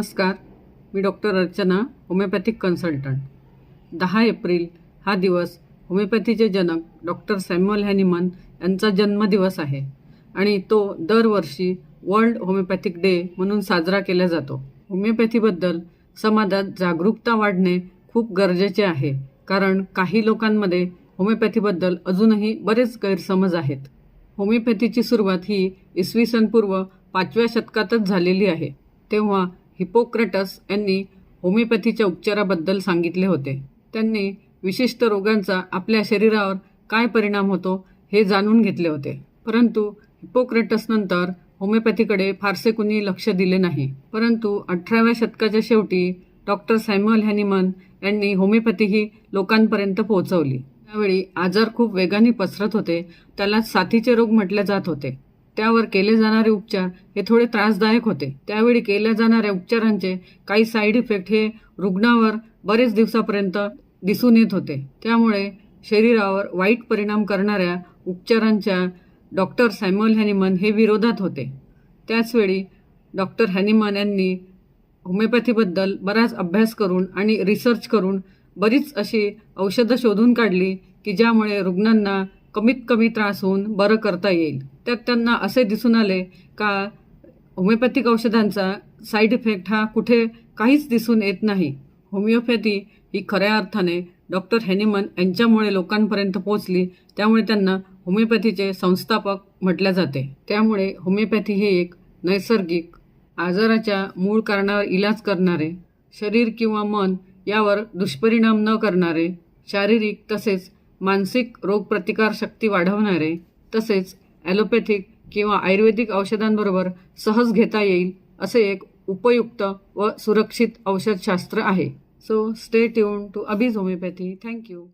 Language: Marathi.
नमस्कार. मी डॉक्टर अर्चना होमिओपॅथिक कन्सल्टंट. दहा एप्रिल हा दिवस होमिओपॅथीचे जनक डॉक्टर सॅम्युअल हॅनिमन यांचा जन्मदिवस आहे आणि तो दरवर्षी वर्ल्ड होमिओपॅथिक डे म्हणून साजरा केला जातो. होमिओपॅथीबद्दल समाजात जागरूकता वाढणे खूप गरजेचे आहे कारण काही लोकांमध्ये होमिओपॅथीबद्दल अजूनही बरेच गैरसमज आहेत. होमिओपॅथीची सुरुवात ही इसवी सन पूर्व पाचव्या शतकातच झालेली आहे. तेव्हा हिपोक्रेटस यांनी होमिओपॅथीच्या उपचाराबद्दल सांगितले होते. त्यांनी विशिष्ट रोगांचा आपल्या शरीरावर काय परिणाम होतो हे जाणून घेतले होते. परंतु हिपोक्रेटसनंतर होमिओपॅथीकडे फारसे कुणी लक्ष दिले नाही. परंतु अठराव्या शतकाच्या शेवटी डॉक्टर सॅम्युअल हॅनिमन यांनी होमिओपॅथी ही लोकांपर्यंत पोहोचवली. त्यावेळी आजार खूप वेगाने पसरत होते. त्याला साथीचे रोग म्हटले जात होते. त्यावर केले जाणारे उपचार हे थोडे त्रासदायक होते. त्यावेळी केल्या जाणाऱ्या उपचारांचे काही साईड इफेक्ट हे रुग्णावर बरेच दिवसापर्यंत दिसून येत होते. त्यामुळे शरीरावर वाईट परिणाम करणाऱ्या उपचारांच्या डॉक्टर सॅम्युअल हॅनिमन हे विरोधात होते. त्याचवेळी डॉक्टर हॅनिमन यांनी होमिओपॅथीबद्दल बराच अभ्यास करून आणि रिसर्च करून बरीच अशी औषधं शोधून काढली की ज्यामुळे रुग्णांना कमीत कमी त्रास होऊन बरं करता येईल. त्यात त्यांना असे दिसून आले का होमिओपॅथिक औषधांचा साईड इफेक्ट हा कुठे काहीच दिसून येत नाही. होमिओपॅथी ही खऱ्या अर्थाने डॉक्टर हॅनिमन यांच्यामुळे लोकांपर्यंत पोहोचली त्यामुळे त्यांना होमिओपॅथीचे संस्थापक म्हटले जाते. त्यामुळे होमिओपॅथी हे एक नैसर्गिक आजाराच्या मूळ कारणावर इलाज करणारे शरीर किंवा मन यावर दुष्परिणाम न करणारे शारीरिक तसेच मानसिक रोगप्रतिकार शक्ती वाढवणारे तसेच ॲलोपॅथिक किंवा आयुर्वेदिक औषधांबरोबर सहज घेता येईल असे एक उपयुक्त व सुरक्षित औषधशास्त्र आहे. So stay tune to Abeej homeopathy thank you